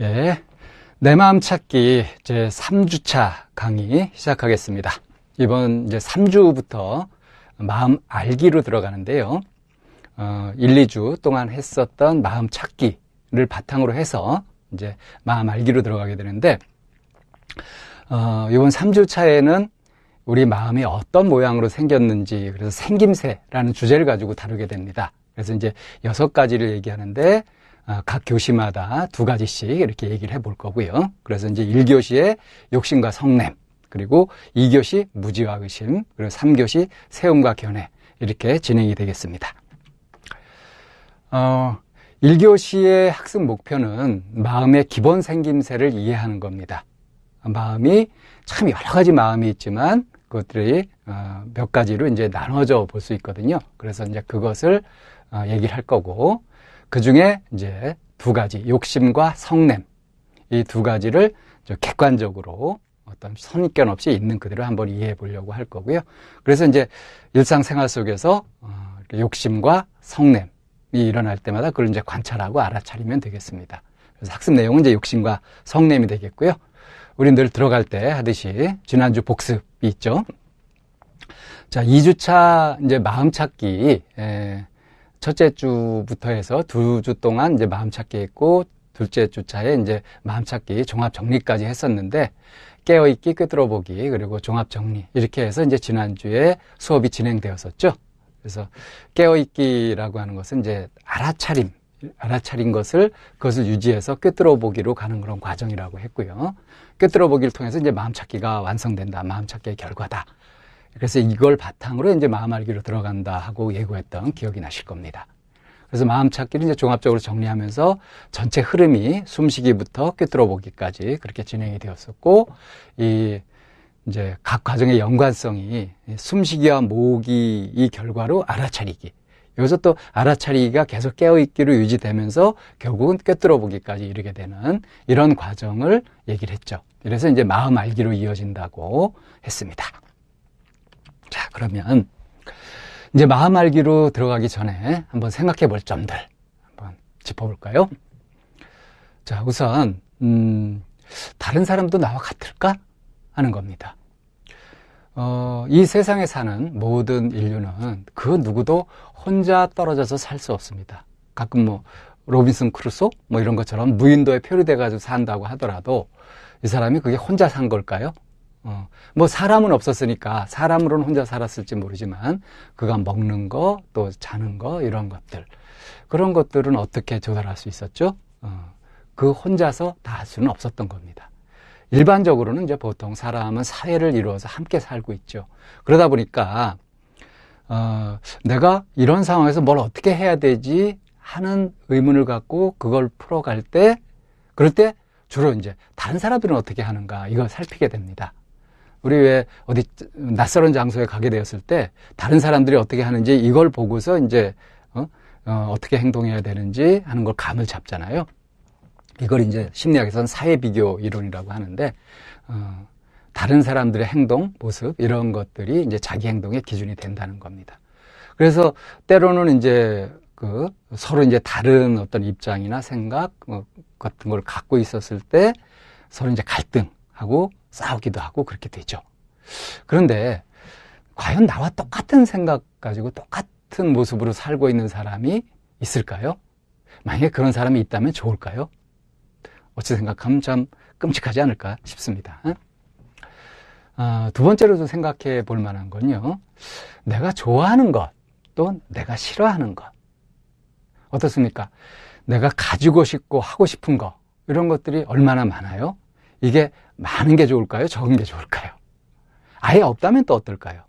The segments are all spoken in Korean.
예. 내 마음 찾기 제 3주차 강의 시작하겠습니다. 이번 이제 3주부터 마음 알기로 들어가는데요. 어, 1, 2주 동안 했었던 마음 찾기를 바탕으로 해서 이제 마음 알기로 들어가게 되는데, 어, 이번 3주차에는 우리 마음이 어떤 모양으로 생겼는지, 그래서 생김새라는 주제를 가지고 다루게 됩니다. 그래서 이제 여섯 가지를 얘기하는데, 어, 각 교시마다 두 가지씩 이렇게 얘기를 해볼 거고요. 그래서 이제 1교시에 욕심과 성냄, 그리고 2교시 무지와 의심, 그리고 3교시 세움과 견해, 이렇게 진행이 되겠습니다. 어, 1교시의 학습 목표는 마음의 기본 생김새를 이해하는 겁니다. 마음이 참 여러 가지 마음이 있지만 그것들이 어, 몇 가지로 이제 나눠져 볼 수 있거든요. 그래서 이제 그것을 어, 얘기를 할 거고 그 중에 이제 두 가지 욕심과 성냄 이 두 가지를 객관적으로 어떤 선입견 없이 있는 그대로 한번 이해해 보려고 할 거고요. 그래서 이제 일상생활 속에서 어, 욕심과 성냄이 일어날 때마다 그걸 이제 관찰하고 알아차리면 되겠습니다. 그래서 학습 내용은 이제 욕심과 성냄이 되겠고요. 우리 늘 들어갈 때 하듯이 지난주 복습이 있죠. 자, 2주차 이제 마음 찾기 에, 첫째 주부터 해서 두 주 동안 이제 마음 찾기 했고 둘째 주 차에 이제 마음 찾기 종합 정리까지 했었는데 깨어 있기, 꿰뚫어보기, 그리고 종합 정리 이렇게 해서 이제 지난주에 수업이 진행되었었죠. 그래서 깨어 있기라고 하는 것은 이제 알아차림, 알아차린 것을 그것을 유지해서 꿰뚫어 보기로 가는 그런 과정이라고 했고요. 꿰뚫어 보기를 통해서 이제 마음 찾기가 완성된다. 마음 찾기의 결과다. 그래서 이걸 바탕으로 이제 마음 알기로 들어간다 하고 예고했던 기억이 나실 겁니다. 그래서 마음 찾기를 이제 종합적으로 정리하면서 전체 흐름이 숨쉬기부터 꿰뚫어 보기까지 그렇게 진행이 되었었고, 이 이제 각 과정의 연관성이 숨쉬기와 모으기 이 결과로 알아차리기. 여기서 또 알아차리기가 계속 깨어있기로 유지되면서 결국은 꿰뚫어 보기까지 이르게 되는 이런 과정을 얘기를 했죠. 그래서 이제 마음 알기로 이어진다고 했습니다. 자, 그러면 이제 마음 알기로 들어가기 전에 한번 생각해 볼 점들 한번 짚어볼까요? 자, 우선, 음, 다른 사람도 나와 같을까? 하는 겁니다. 어, 이 세상에 사는 모든 인류는 그 누구도 혼자 떨어져서 살 수 없습니다. 가끔 뭐, 로빈슨 크루소? 뭐 이런 것처럼 무인도에 표류돼가지고 산다고 하더라도 이 사람이 그게 혼자 산 걸까요? 어, 뭐 사람은 없었으니까 사람으로는 혼자 살았을지 모르지만 그가 먹는 거 또 자는 거 이런 것들 그런 것들은 어떻게 조달할 수 있었죠? 어, 그 혼자서 다 할 수는 없었던 겁니다. 일반적으로는 이제 보통 사람은 사회를 이루어서 함께 살고 있죠. 그러다 보니까 어, 내가 이런 상황에서 뭘 어떻게 해야 되지 하는 의문을 갖고 그걸 풀어갈 때 그럴 때 주로 이제 다른 사람들은 어떻게 하는가 이걸 살피게 됩니다. 우리 왜 어디 낯설은 장소에 가게 되었을 때 다른 사람들이 어떻게 하는지 이걸 보고서 이제 어? 어, 떻게 행동해야 되는지 하는 걸 감을 잡잖아요. 이걸 이제 심리학에서는 사회 비교 이론이라고 하는데 어, 다른 사람들의 행동, 모습 이런 것들이 이제 자기 행동의 기준이 된다는 겁니다. 그래서 때로는 이제 그 서로 이제 다른 어떤 입장이나 생각 뭐 같은 걸 갖고 있었을 때 서로 이제 갈등하고 싸우기도 하고 그렇게 되죠. 그런데 과연 나와 똑같은 생각 가지고 똑같은 모습으로 살고 있는 사람이 있을까요? 만약에 그런 사람이 있다면 좋을까요? 어찌 생각하면 참 끔찍하지 않을까 싶습니다. 어, 두 번째로도 생각해 볼 만한 건요. 내가 좋아하는 것, 또 내가 싫어하는 것. 어떻습니까? 내가 가지고 싶고 하고 싶은 것, 이런 것들이 얼마나 많아요? 이게 많은 게 좋을까요? 적은 게 좋을까요? 아예 없다면 또 어떨까요?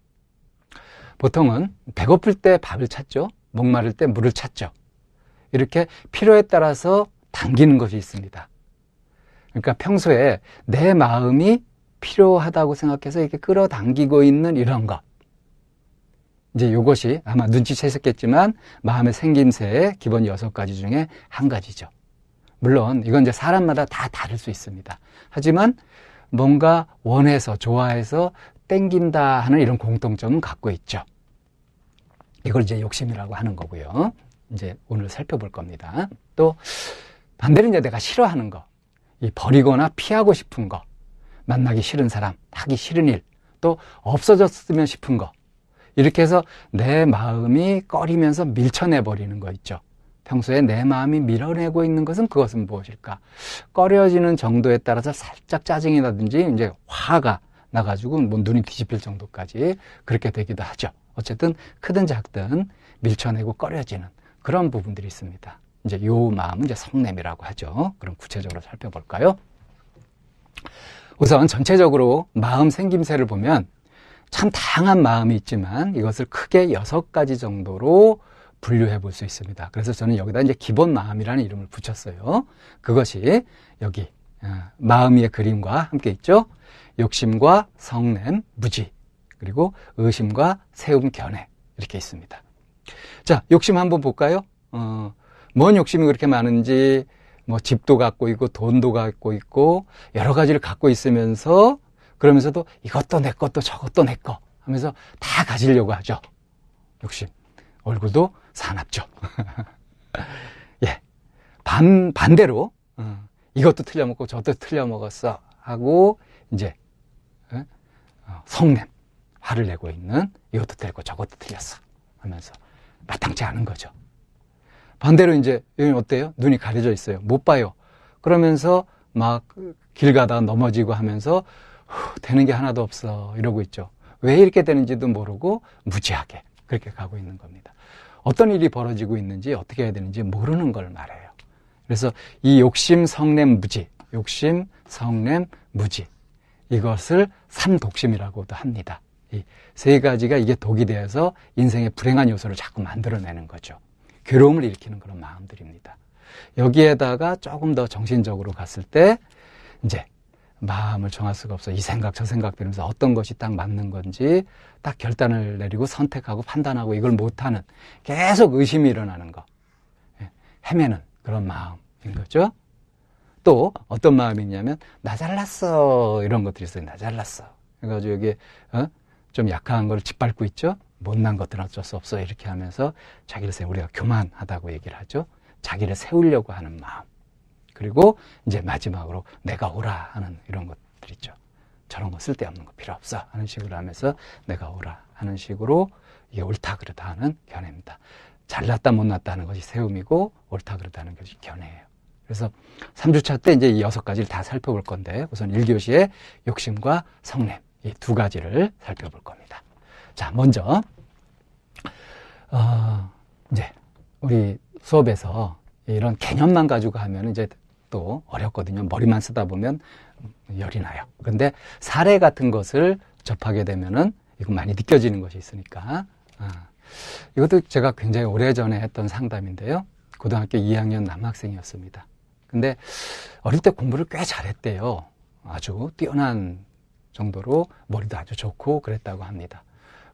보통은 배고플 때 밥을 찾죠. 목마를 때 물을 찾죠. 이렇게 필요에 따라서 당기는 것이 있습니다. 그러니까 평소에 내 마음이 필요하다고 생각해서 이렇게 끌어당기고 있는 이런 것. 이제 이것이 아마 눈치채셨겠지만 마음의 생김새의 기본 여섯 가지 중에 한 가지죠. 물론 이건 이제 사람마다 다 다를 수 있습니다. 하지만 뭔가 원해서 좋아해서 땡긴다 하는 이런 공통점은 갖고 있죠. 이걸 이제 욕심이라고 하는 거고요. 이제 오늘 살펴볼 겁니다. 또 반대로 이제 내가 싫어하는 거. 이 버리거나 피하고 싶은 거, 만나기 싫은 사람, 하기 싫은 일, 또 없어졌으면 싶은 거. 이렇게 해서 내 마음이 꺼리면서 밀쳐내 버리는 거 있죠. 평소에 내 마음이 밀어내고 있는 것은 그것은 무엇일까? 꺼려지는 정도에 따라서 살짝 짜증이 나든지 이제 화가 나가지고 뭐 눈이 뒤집힐 정도까지 그렇게 되기도 하죠. 어쨌든 크든 작든 밀쳐내고 꺼려지는 그런 부분들이 있습니다. 이제 요 마음은 이제 성냄이라고 하죠. 그럼 구체적으로 살펴볼까요? 우선 전체적으로 마음 생김새를 보면 참 다양한 마음이 있지만 이것을 크게 여섯 가지 정도로 분류해 볼 수 있습니다. 그래서 저는 여기다 이제 기본 마음이라는 이름을 붙였어요. 그것이 여기 어, 마음의 그림과 함께 있죠. 욕심과 성냄, 무지, 그리고 의심과 세움, 견해 이렇게 있습니다. 자, 욕심 한번 볼까요? 어, 뭔 욕심이 그렇게 많은지 뭐 집도 갖고 있고 돈도 갖고 있고 여러 가지를 갖고 있으면서 그러면서도 이것도 내 것도 저것도 내 거 하면서 다 가지려고 하죠. 욕심. 얼굴도 사납죠. 예. 반, 반대로, 어, 이것도 틀려먹고 저것도 틀려먹었어. 하고, 이제, 어, 성냄. 화를 내고 있는 이것도 틀렸고 저것도 틀렸어. 하면서 마땅치 않은 거죠. 반대로 이제, 여기 어때요? 눈이 가려져 있어요. 못 봐요. 그러면서 막 길 가다가 넘어지고 하면서 후, 되는 게 하나도 없어. 이러고 있죠. 왜 이렇게 되는지도 모르고 무지하게 그렇게 가고 있는 겁니다. 어떤 일이 벌어지고 있는지 어떻게 해야 되는지 모르는 걸 말해요. 그래서 이 욕심, 성냄, 무지, 욕심, 성냄, 무지 이것을 삼독심이라고도 합니다. 이 세 가지가 이게 독이 되어서 인생의 불행한 요소를 자꾸 만들어내는 거죠. 괴로움을 일으키는 그런 마음들입니다. 여기에다가 조금 더 정신적으로 갔을 때 이제 마음을 정할 수가 없어. 이 생각, 저 생각 들으면서 어떤 것이 딱 맞는 건지 딱 결단을 내리고 선택하고 판단하고 이걸 못하는 계속 의심이 일어나는 거. 예, 헤매는 그런 마음인 거죠. 또 어떤 마음이냐면 나 잘났어 이런 것들이 있어요. 나 잘났어. 그래가지고 여기 어? 좀 약한 걸 짓밟고 있죠. 못난 것들은 어쩔 수 없어 이렇게 하면서 자기를 세우 우리가 교만하다고 얘기를 하죠. 자기를 세우려고 하는 마음. 그리고 이제 마지막으로 내가 오라 하는 이런 것들 있죠. 저런 거 쓸데없는 거 필요 없어 하는 식으로 하면서 내가 오라 하는 식으로 이게 옳다 그르다 하는 견해입니다. 잘났다 못났다 하는 것이 세움이고 옳다 그르다 하는 것이 견해예요. 그래서 3주차 때 이제 이 여섯 가지를 다 살펴볼 건데 우선 1교시에 욕심과 성냄 이 두 가지를 살펴볼 겁니다. 자, 먼저 어, 이제 우리 수업에서 이런 개념만 가지고 하면 이제 또 어렵거든요. 머리만 쓰다 보면 열이 나요. 근데 사례 같은 것을 접하게 되면은 이건 많이 느껴지는 것이 있으니까. 아, 이것도 제가 굉장히 오래전에 했던 상담인데요. 고등학교 2학년 남학생이었습니다. 근데 어릴 때 공부를 꽤 잘했대요. 아주 뛰어난 정도로 머리도 아주 좋고 그랬다고 합니다.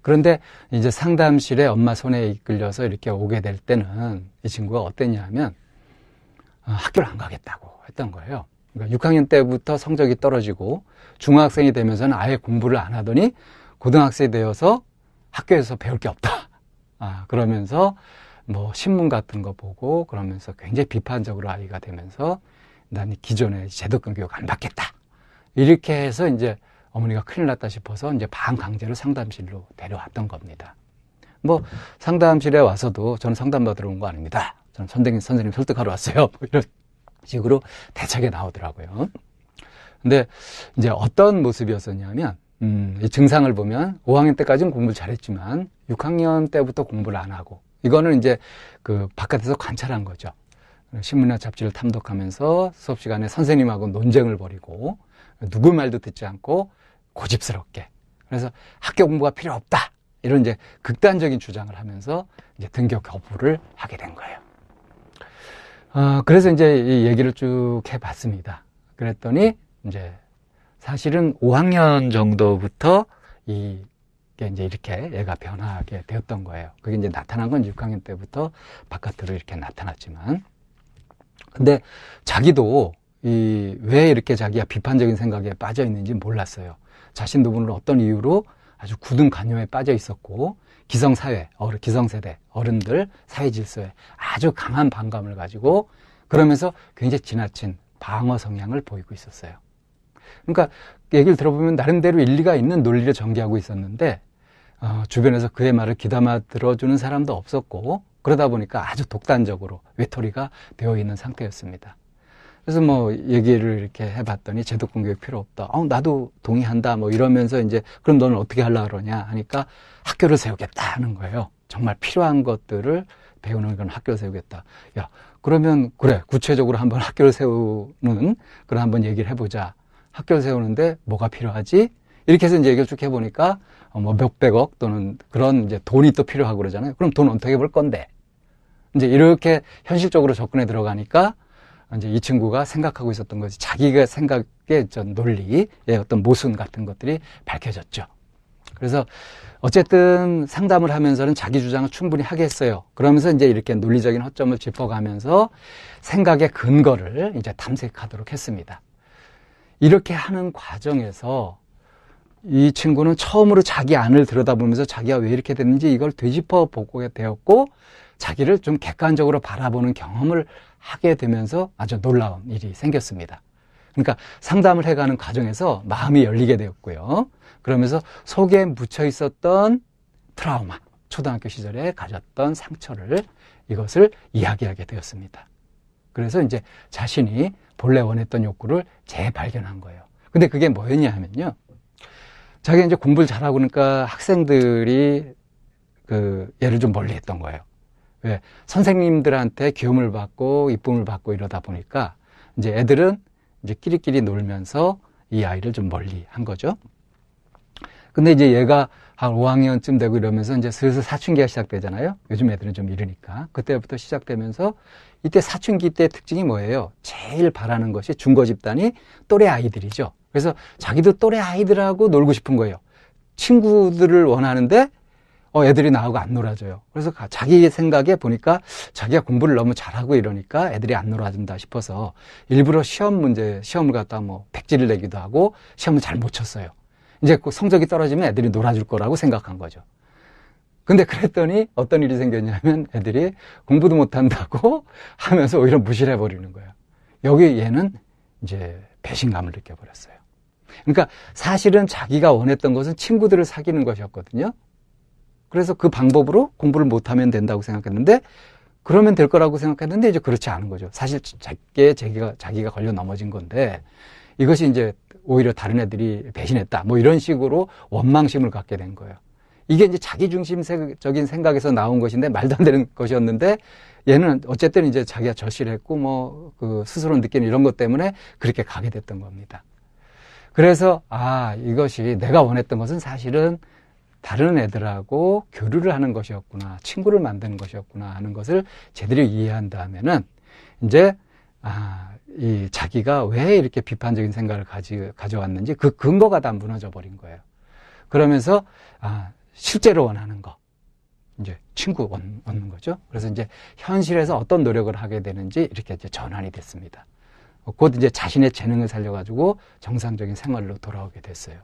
그런데 이제 상담실에 엄마 손에 이끌려서 이렇게 오게 될 때는 이 친구가 어땠냐 하면 어, 학교를 안 가겠다고 했던 거예요. 그러니까 6학년 때부터 성적이 떨어지고 중학생이 되면서는 아예 공부를 안 하더니 고등학생이 되어서 학교에서 배울 게 없다. 아, 그러면서 뭐 신문 같은 거 보고 그러면서 굉장히 비판적으로 아이가 되면서 난 기존의 제도권 교육 안 받겠다. 이렇게 해서 이제 어머니가 큰일 났다 싶어서 이제 반강제로 상담실로 데려왔던 겁니다. 뭐 상담실에 와서도 저는 상담 받으러 온 거 아닙니다. 저는 선생님, 선생님 설득하러 왔어요. 뭐 이런 식으로 대책에 나오더라고요. 근데 이제 어떤 모습이었었냐면, 음, 이 증상을 보면 5학년 때까지는 공부를 잘했지만 6학년 때부터 공부를 안 하고 이거는 이제 그 바깥에서 관찰한 거죠. 신문이나 잡지를 탐독하면서 수업 시간에 선생님하고 논쟁을 벌이고 누구 말도 듣지 않고 고집스럽게 그래서 학교 공부가 필요 없다 이런 이제 극단적인 주장을 하면서 이제 등교 거부를 하게 된 거예요. 어, 그래서 이제 이 얘기를 쭉 해봤습니다. 그랬더니 이제 사실은 5학년 정도부터 이게 이제 이렇게 얘가 변하게 되었던 거예요. 그게 이제 나타난 건 6학년 때부터 바깥으로 이렇게 나타났지만. 근데 자기도 이 왜 이렇게 자기가 비판적인 생각에 빠져 있는지 몰랐어요. 자신도 모르는 어떤 이유로 아주 굳은 관념에 빠져 있었고 기성사회, 어른, 기성세대, 어른들, 사회 질서에 아주 강한 반감을 가지고 그러면서 굉장히 지나친 방어 성향을 보이고 있었어요. 그러니까 얘기를 들어보면 나름대로 일리가 있는 논리를 전개하고 있었는데 어, 주변에서 그의 말을 귀담아 들어주는 사람도 없었고 그러다 보니까 아주 독단적으로 외톨이가 되어 있는 상태였습니다. 그래서 뭐 얘기를 이렇게 해봤더니 제독 공교육 필요 없다. 어, 나도 동의한다. 뭐 이러면서 이제 그럼 너는 어떻게 하려 그러냐 하니까 학교를 세우겠다 하는 거예요. 정말 필요한 것들을 배우는 건 학교를 세우겠다. 야, 그러면 그래 구체적으로 한번 학교를 세우는 그런 한번 얘기를 해보자. 학교를 세우는데 뭐가 필요하지? 이렇게 해서 이제 얘기를 쭉 해보니까 어, 뭐 몇백억 또는 그런 이제 돈이 또 필요하고 그러잖아요. 그럼 돈 어떻게 벌 건데? 이제 이렇게 현실적으로 접근해 들어가니까 이제 이 친구가 생각하고 있었던 것이 자기가 생각의 전 논리의 어떤 모순 같은 것들이 밝혀졌죠. 그래서 어쨌든 상담을 하면서는 자기 주장을 충분히 하겠어요. 그러면서 이제 이렇게 논리적인 허점을 짚어가면서 생각의 근거를 이제 탐색하도록 했습니다. 이렇게 하는 과정에서 이 친구는 처음으로 자기 안을 들여다보면서 자기가 왜 이렇게 됐는지 이걸 되짚어 보게 되었고 자기를 좀 객관적으로 바라보는 경험을 하게 되면서 아주 놀라운 일이 생겼습니다. 그러니까 상담을 해가는 과정에서 마음이 열리게 되었고요. 그러면서 속에 묻혀 있었던 트라우마, 초등학교 시절에 가졌던 상처를 이것을 이야기하게 되었습니다. 그래서 이제 자신이 본래 원했던 욕구를 재발견한 거예요. 근데 그게 뭐였냐 하면요. 자기가 이제 공부를 잘하고 그러니까 학생들이 그 얘를 좀 멀리 했던 거예요. 왜? 선생님들한테 귀여움을 받고 이쁨을 받고 이러다 보니까 이제 애들은 이제 끼리끼리 놀면서 이 아이를 좀 멀리 한 거죠. 근데 이제 얘가 한 5학년쯤 되고 이러면서 이제 슬슬 사춘기가 시작되잖아요. 요즘 애들은 좀 이르니까. 그때부터 시작되면서 이때 사춘기 때 특징이 뭐예요? 제일 바라는 것이 중고 집단이 또래 아이들이죠. 그래서 자기도 또래 아이들하고 놀고 싶은 거예요. 친구들을 원하는데 어, 애들이 나하고 안 놀아줘요. 그래서 자기 생각에 보니까 자기가 공부를 너무 잘하고 이러니까 애들이 안 놀아준다 싶어서 일부러 시험 문제, 시험을 갖다 뭐 백지를 내기도 하고 시험을 잘 못 쳤어요. 이제 그 성적이 떨어지면 애들이 놀아줄 거라고 생각한 거죠. 근데 그랬더니 어떤 일이 생겼냐면 애들이 공부도 못한다고 하면서 오히려 무시를 해버리는 거예요. 여기 얘는 이제 배신감을 느껴버렸어요. 그러니까 사실은 자기가 원했던 것은 친구들을 사귀는 것이었거든요. 그래서 그 방법으로 공부를 못하면 된다고 생각했는데 그러면 될 거라고 생각했는데 이제 그렇지 않은 거죠. 사실 자기의 자기가 자기가 걸려 넘어진 건데 이것이 이제 오히려 다른 애들이 배신했다. 뭐 이런 식으로 원망심을 갖게 된 거예요. 이게 이제 자기중심적인 생각에서 나온 것인데 말도 안 되는 것이었는데 얘는 어쨌든 이제 자기가 절실했고 뭐 그 스스로 느끼는 이런 것 때문에 그렇게 가게 됐던 겁니다. 그래서 아 이것이 내가 원했던 것은 사실은 다른 애들하고 교류를 하는 것이었구나, 친구를 만드는 것이었구나 하는 것을 제대로 이해한 다음에는 이제 아, 이 자기가 왜 이렇게 비판적인 생각을 가지, 가져왔는지 그 근거가 다 무너져 버린 거예요. 그러면서 아, 실제로 원하는 거, 이제 친구 얻는 거죠. 그래서 이제 현실에서 어떤 노력을 하게 되는지 이렇게 이제 전환이 됐습니다. 곧 이제 자신의 재능을 살려가지고 정상적인 생활로 돌아오게 됐어요.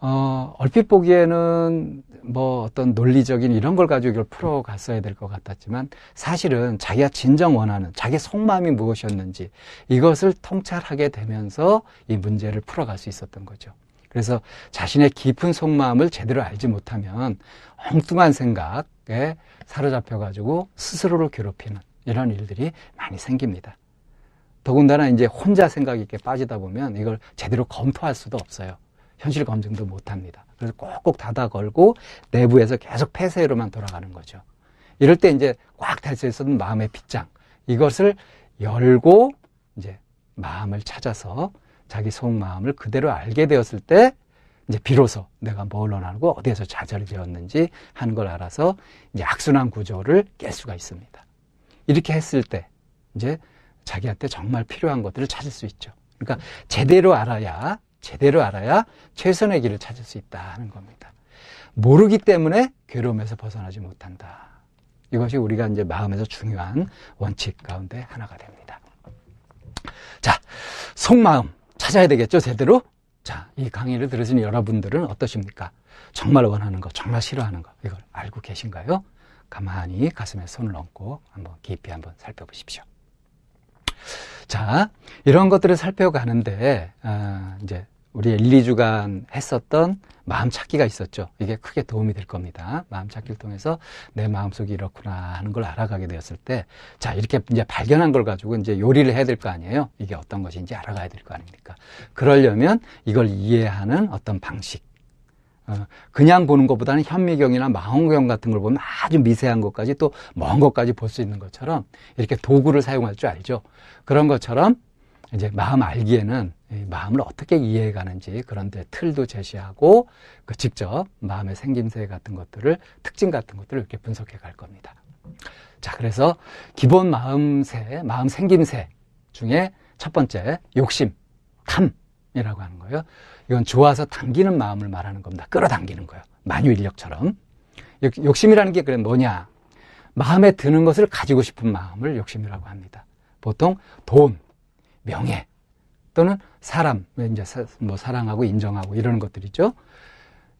어, 얼핏 보기에는 뭐 어떤 논리적인 이런 걸 가지고 이걸 풀어갔어야 될 것 같았지만 사실은 자기가 진정 원하는 자기 속마음이 무엇이었는지 이것을 통찰하게 되면서 이 문제를 풀어갈 수 있었던 거죠. 그래서 자신의 깊은 속마음을 제대로 알지 못하면 엉뚱한 생각에 사로잡혀가지고 스스로를 괴롭히는 이런 일들이 많이 생깁니다. 더군다나 이제 혼자 생각이 있게 빠지다 보면 이걸 제대로 검토할 수도 없어요. 현실 검증도 못 합니다. 그래서 꼭꼭 닫아 걸고 내부에서 계속 폐쇄로만 돌아가는 거죠. 이럴 때 이제 꽉달수 있었던 마음의 빗장. 이것을 열고 이제 마음을 찾아서 자기 속 마음을 그대로 알게 되었을 때 이제 비로소 내가 뭘 원하고 어디에서 좌절이 되었는지 하는 걸 알아서 이제 악순환 구조를 깰 수가 있습니다. 이렇게 했을 때 이제 자기한테 정말 필요한 것들을 찾을 수 있죠. 그러니까 제대로 알아야 제대로 알아야 최선의 길을 찾을 수 있다는 겁니다. 모르기 때문에 괴로움에서 벗어나지 못한다. 이것이 우리가 이제 마음에서 중요한 원칙 가운데 하나가 됩니다. 자, 속마음 찾아야 되겠죠, 제대로? 자, 이 강의를 들으신 여러분들은 어떠십니까? 정말 원하는 거, 정말 싫어하는 거, 이걸 알고 계신가요? 가만히 가슴에 손을 얹고 한번 깊이 한번 살펴보십시오. 자, 이런 것들을 살펴가는데, 아, 이제, 우리 1, 2주간 했었던 마음 찾기가 있었죠. 이게 크게 도움이 될 겁니다. 마음 찾기를 통해서 내 마음속이 이렇구나 하는 걸 알아가게 되었을 때, 자, 이렇게 이제 발견한 걸 가지고 이제 요리를 해야 될 거 아니에요? 이게 어떤 것인지 알아가야 될 거 아닙니까? 그러려면 이걸 이해하는 어떤 방식, 어, 그냥 보는 것보다는 현미경이나 망원경 같은 걸 보면 아주 미세한 것까지 또 먼 것까지 볼 수 있는 것처럼 이렇게 도구를 사용할 줄 알죠. 그런 것처럼 이제 마음 알기에는 이 마음을 어떻게 이해해 가는지 그런 데 틀도 제시하고 그 직접 마음의 생김새 같은 것들을 특징 같은 것들을 이렇게 분석해 갈 겁니다. 자, 그래서 기본 마음새, 마음 생김새 중에 첫 번째 욕심, 탐이라고 하는 거예요. 이건 좋아서 당기는 마음을 말하는 겁니다. 끌어당기는 거예요. 만유 인력처럼. 욕- 욕심이라는 게 그래 뭐냐? 마음에 드는 것을 가지고 싶은 마음을 욕심이라고 합니다. 보통 돈, 명예 또는 사람, 이제 사- 뭐 사랑하고 인정하고 이런 것들이죠.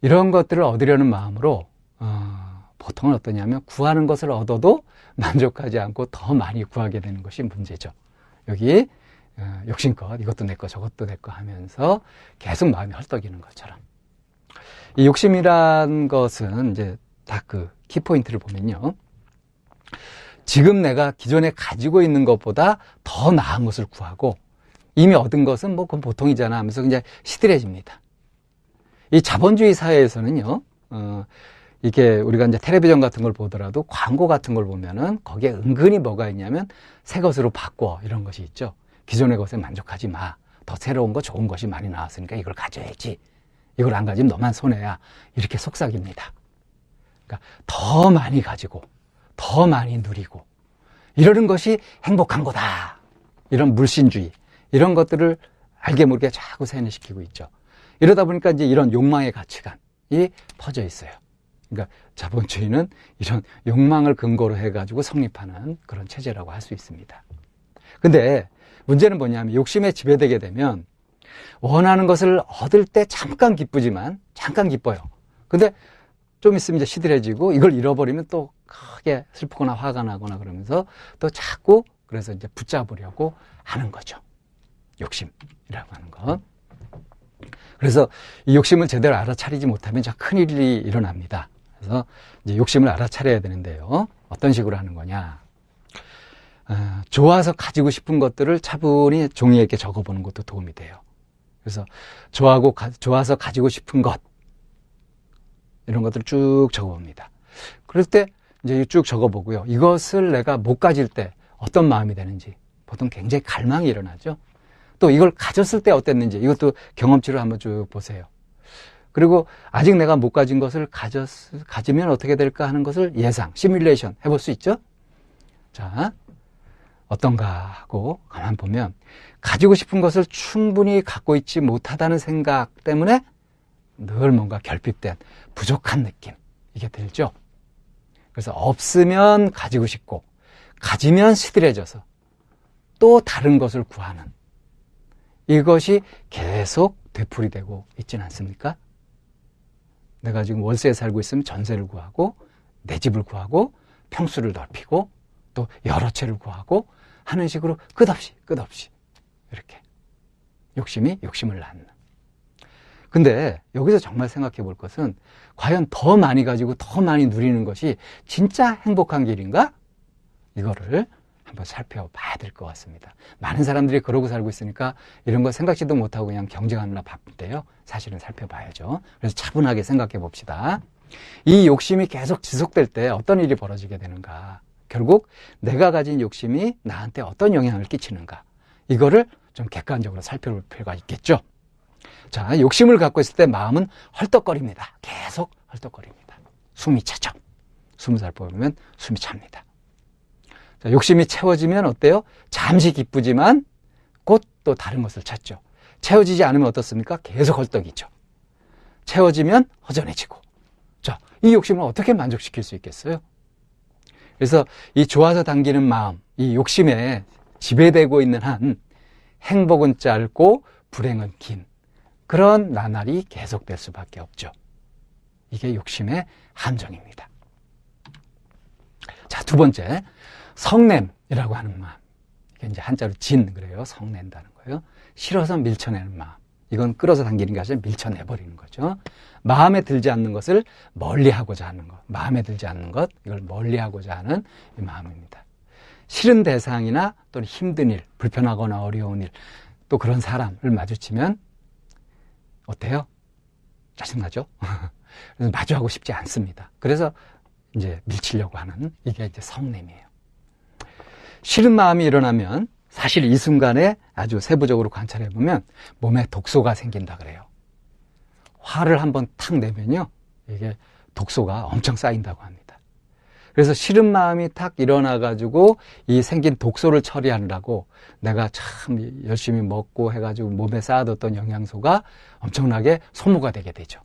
이런 것들을 얻으려는 마음으로 어, 보통은 어떠냐면 구하는 것을 얻어도 만족하지 않고 더 많이 구하게 되는 것이 문제죠. 여기 어, 욕심껏 이것도 내 거 저것도 내 거 하면서 계속 마음이 헐떡이는 것처럼 이 욕심이란 것은 이제 딱그 키포인트를 보면요. 지금 내가 기존에 가지고 있는 것보다 더 나은 것을 구하고 이미 얻은 것은 뭐 그건 보통이잖아 하면서 이제 시들해집니다. 이 자본주의 사회에서는요, 어, 이게 우리가 이제 텔레비전 같은 걸 보더라도 광고 같은 걸 보면은 거기에 은근히 뭐가 있냐면 새 것으로 바꿔 이런 것이 있죠. 기존의 것에 만족하지 마. 더 새로운 거 좋은 것이 많이 나왔으니까 이걸 가져야지. 이걸 안 가지면 너만 손해야. 이렇게 속삭입니다. 그러니까 더 많이 가지고 더 많이 누리고 이러는 것이 행복한 거다. 이런 물신주의 이런 것들을 알게 모르게 자꾸 세뇌시키고 있죠. 이러다 보니까 이제 이런 욕망의 가치관이 퍼져 있어요. 그러니까 자본주의는 이런 욕망을 근거로 해가지고 성립하는 그런 체제라고 할 수 있습니다. 근데 문제는 뭐냐면 욕심에 지배되게 되면 원하는 것을 얻을 때 잠깐 기쁘지만 잠깐 기뻐요. 근데 좀 있으면 이제 시들해지고 이걸 잃어버리면 또 크게 슬프거나 화가 나거나 그러면서 또 자꾸 그래서 이제 붙잡으려고 하는 거죠. 욕심이라고 하는 것. 그래서 이 욕심을 제대로 알아차리지 못하면 자 큰일이 일어납니다. 그래서 이제 욕심을 알아차려야 되는데요. 어떤 식으로 하는 거냐. 아, 좋아서 가지고 싶은 것들을 차분히 종이에 이렇게 적어보는 것도 도움이 돼요. 그래서 좋아하고 가- 좋아서 가지고 싶은 것 이런 것들을 쭉 적어봅니다. 그럴 때 이제 쭉 적어보고요. 이것을 내가 못 가질 때 어떤 마음이 되는지 보통 굉장히 갈망이 일어나죠. 또 이걸 가졌을 때 어땠는지 이것도 경험치로 한번 쭉 보세요. 그리고 아직 내가 못 가진 것을 가졌, 가지면 어떻게 될까 하는 것을 예상, 시뮬레이션 해볼 수 있죠? 자, 어떤가 하고 가만 보면 가지고 싶은 것을 충분히 갖고 있지 못하다는 생각 때문에 늘 뭔가 결핍된 부족한 느낌 이게 들죠. 그래서 없으면 가지고 싶고 가지면 시들해져서 또 다른 것을 구하는 이것이 계속 되풀이되고 있지는 않습니까? 내가 지금 월세에 살고 있으면 전세를 구하고 내 집을 구하고 평수를 넓히고 또 여러 채를 구하고 하는 식으로 끝없이 끝없이 이렇게 욕심이 욕심을 낳는. 근데 여기서 정말 생각해 볼 것은 과연 더 많이 가지고 더 많이 누리는 것이 진짜 행복한 길인가? 이거를 한번 살펴봐야 될 것 같습니다. 많은 사람들이 그러고 살고 있으니까 이런 거 생각지도 못하고 그냥 경쟁하느라 바쁜데요. 사실은 살펴봐야죠. 그래서 차분하게 생각해 봅시다. 이 욕심이 계속 지속될 때 어떤 일이 벌어지게 되는가? 결국 내가 가진 욕심이 나한테 어떤 영향을 끼치는가? 이거를 좀 객관적으로 살펴볼 필요가 있겠죠. 자, 욕심을 갖고 있을 때 마음은 헐떡거립니다. 계속 헐떡거립니다. 숨이 차죠. 숨을 잘 뽑으면 숨이 찹니다. 자, 욕심이 채워지면 어때요? 잠시 기쁘지만 곧 또 다른 것을 찾죠. 채워지지 않으면 어떻습니까? 계속 헐떡이죠. 채워지면 허전해지고. 자, 이 욕심을 어떻게 만족시킬 수 있겠어요? 그래서 이 좋아서 당기는 마음, 이 욕심에 지배되고 있는 한 행복은 짧고 불행은 긴 그런 나날이 계속될 수밖에 없죠. 이게 욕심의 함정입니다. 자, 두 번째, 성냄이라고 하는 마음. 이게 이제 한자로 진 그래요. 성낸다는 거예요. 싫어서 밀쳐내는 마음. 이건 끌어서 당기는 게 아니라 밀쳐내버리는 거죠. 마음에 들지 않는 것을 멀리 하고자 하는 것. 마음에 들지 않는 것, 이걸 멀리 하고자 하는 이 마음입니다. 싫은 대상이나 또는 힘든 일, 불편하거나 어려운 일, 또 그런 사람을 마주치면 어때요? 짜증나죠? 그래서 마주하고 싶지 않습니다. 그래서 이제 밀치려고 하는 이게 이제 성냄이에요. 싫은 마음이 일어나면 사실 이 순간에 아주 세부적으로 관찰해 보면 몸에 독소가 생긴다 그래요. 화를 한번 탁 내면요. 이게 독소가 엄청 쌓인다고 합니다. 그래서 싫은 마음이 탁 일어나 가지고 이 생긴 독소를 처리하느라고 내가 참 열심히 먹고 해 가지고 몸에 쌓아뒀던 영양소가 엄청나게 소모가 되게 되죠.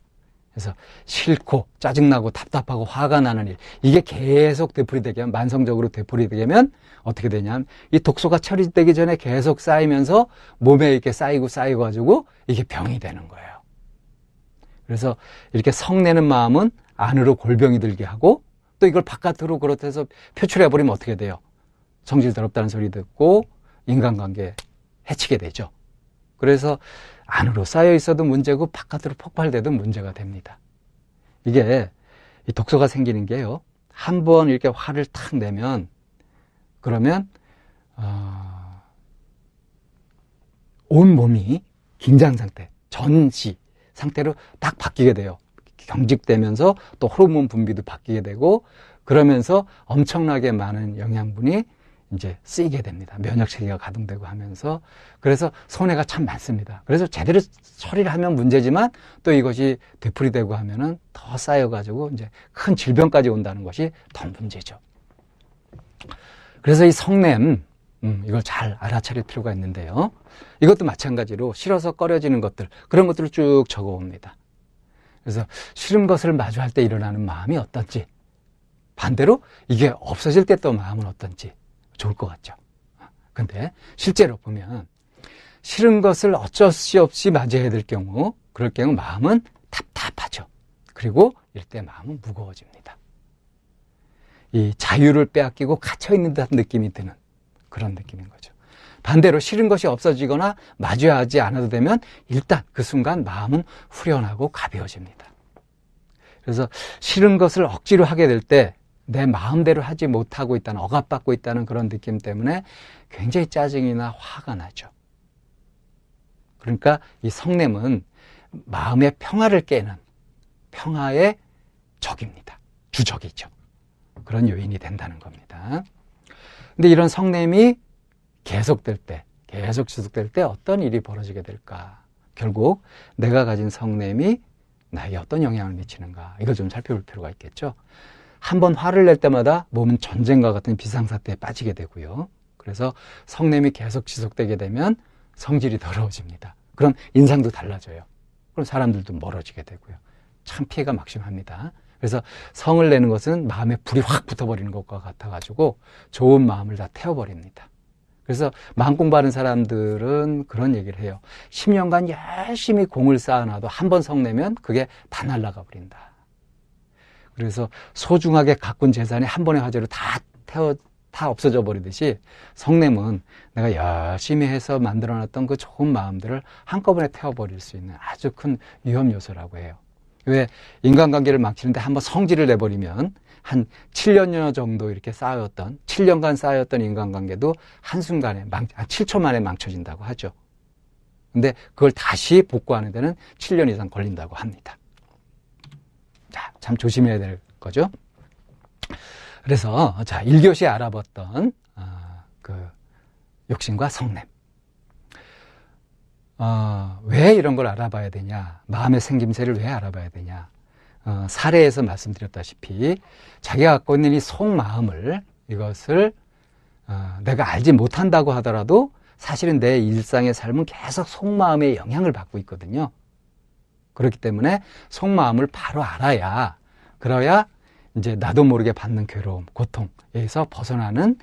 그래서 싫고 짜증나고 답답하고 화가 나는 일 이게 계속 되풀이 되게 하면 만성적으로 되풀이 되게 하면 어떻게 되냐면 이 독소가 처리되기 전에 계속 쌓이면서 몸에 이렇게 쌓이고 쌓이고 가지고 이게 병이 되는 거예요. 그래서 이렇게 성내는 마음은 안으로 골병이 들게 하고 또 이걸 바깥으로 그렇다해서 표출해 버리면 어떻게 돼요? 성질 더럽다는 소리 듣고 인간관계 해치게 되죠. 그래서 안으로 쌓여 있어도 문제고 바깥으로 폭발돼도 문제가 됩니다. 이게 이 독소가 생기는 게요. 한 번 이렇게 화를 탁 내면 그러면 어, 온 몸이 긴장 상태, 전시 상태로 딱 바뀌게 돼요. 경직되면서 또 호르몬 분비도 바뀌게 되고 그러면서 엄청나게 많은 영양분이 이제 쓰이게 됩니다. 면역 체계가 가동되고 하면서 그래서 손해가 참 많습니다. 그래서 제대로 처리를 하면 문제지만 또 이것이 되풀이되고 하면은 더 쌓여가지고 이제 큰 질병까지 온다는 것이 더 문제죠. 그래서 이 성냄 음, 이걸 잘 알아차릴 필요가 있는데요. 이것도 마찬가지로 싫어서 꺼려지는 것들 그런 것들을 쭉 적어봅니다. 그래서 싫은 것을 마주할 때 일어나는 마음이 어떤지 반대로 이게 없어질 때 또 마음은 어떤지 좋을 것 같죠. 근데 실제로 보면 싫은 것을 어쩔 수 없이 맞이해야 될 경우 그럴 경우 마음은 답답하죠. 그리고 이럴 때 마음은 무거워집니다. 이 자유를 빼앗기고 갇혀 있는 듯한 느낌이 드는 그런 느낌인 거죠. 반대로 싫은 것이 없어지거나 마주하지 않아도 되면 일단 그 순간 마음은 후련하고 가벼워집니다. 그래서 싫은 것을 억지로 하게 될 때 내 마음대로 하지 못하고 있다는 억압받고 있다는 그런 느낌 때문에 굉장히 짜증이나 화가 나죠. 그러니까 이 성냄은 마음의 평화를 깨는 평화의 적입니다. 주적이죠. 그런 요인이 된다는 겁니다. 근데 이런 성냄이 계속될 때, 계속 지속될 때 어떤 일이 벌어지게 될까? 결국 내가 가진 성냄이 나에게 어떤 영향을 미치는가? 이걸 좀 살펴볼 필요가 있겠죠. 한 번 화를 낼 때마다 몸은 전쟁과 같은 비상사태에 빠지게 되고요. 그래서 성냄이 계속 지속되게 되면 성질이 더러워집니다. 그럼 인상도 달라져요. 그럼 사람들도 멀어지게 되고요. 참 피해가 막심합니다. 그래서 성을 내는 것은 마음에 불이 확 붙어버리는 것과 같아가지고 좋은 마음을 다 태워버립니다. 그래서 마음 공부하는 사람들은 그런 얘기를 해요. 10년간 열심히 공을 쌓아놔도 한 번 성내면 그게 다 날아가 버린다. 그래서 소중하게 가꾼 재산이 한 번의 화재로 다 태워, 다 없어져 버리듯이 성냄은 내가 열심히 해서 만들어 놨던 그 좋은 마음들을 한꺼번에 태워 버릴 수 있는 아주 큰 위험 요소라고 해요. 왜 인간관계를 망치는데 한번 성질을 내버리면 한 7년여 정도 이렇게 쌓였던 7년간 쌓였던 인간관계도 한순간에 망 7초 만에 망쳐진다고 하죠. 근데 그걸 다시 복구하는 데는 7년 이상 걸린다고 합니다. 자, 참 조심해야 될 거죠. 그래서 자, 1교시에 알아봤던 어, 그 욕심과 성냄. 어, 왜 이런 걸 알아봐야 되냐? 마음의 생김새를 왜 알아봐야 되냐? 어, 사례에서 말씀드렸다시피 자기가 갖고 있는 이 속마음을 이것을 어, 내가 알지 못한다고 하더라도 사실은 내 일상의 삶은 계속 속마음의 영향을 받고 있거든요. 그렇기 때문에 속마음을 바로 알아야 그래야 이제 나도 모르게 받는 괴로움, 고통에서 벗어나는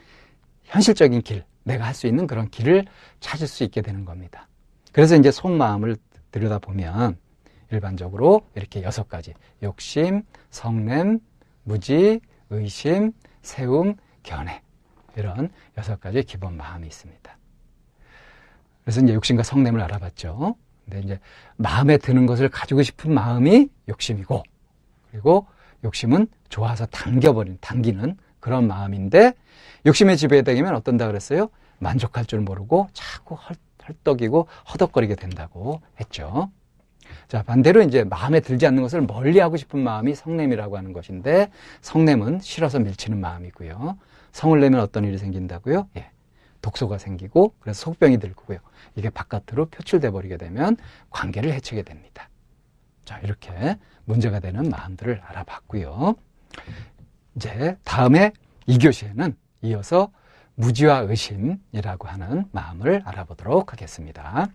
현실적인 길, 내가 할 수 있는 그런 길을 찾을 수 있게 되는 겁니다. 그래서 이제 속마음을 들여다보면 일반적으로 이렇게 여섯 가지. 욕심, 성냄, 무지, 의심, 세움, 견해. 이런 여섯 가지 기본 마음이 있습니다. 그래서 이제 욕심과 성냄을 알아봤죠. 근데 이제 마음에 드는 것을 가지고 싶은 마음이 욕심이고, 그리고 욕심은 좋아서 당겨버린, 당기는 그런 마음인데, 욕심에 지배되면 어떤다 그랬어요? 만족할 줄 모르고 자꾸 헐, 헐떡이고 허덕거리게 된다고 했죠. 자, 반대로 이제 마음에 들지 않는 것을 멀리 하고 싶은 마음이 성냄이라고 하는 것인데, 성냄은 싫어서 밀치는 마음이고요. 성을 내면 어떤 일이 생긴다고요? 예. 독소가 생기고, 그래서 속병이 들고요. 이게 바깥으로 표출돼 버리게 되면 관계를 해치게 됩니다. 자, 이렇게 문제가 되는 마음들을 알아봤고요. 이제 다음에 이교시에는 이어서 무지와 의심이라고 하는 마음을 알아보도록 하겠습니다.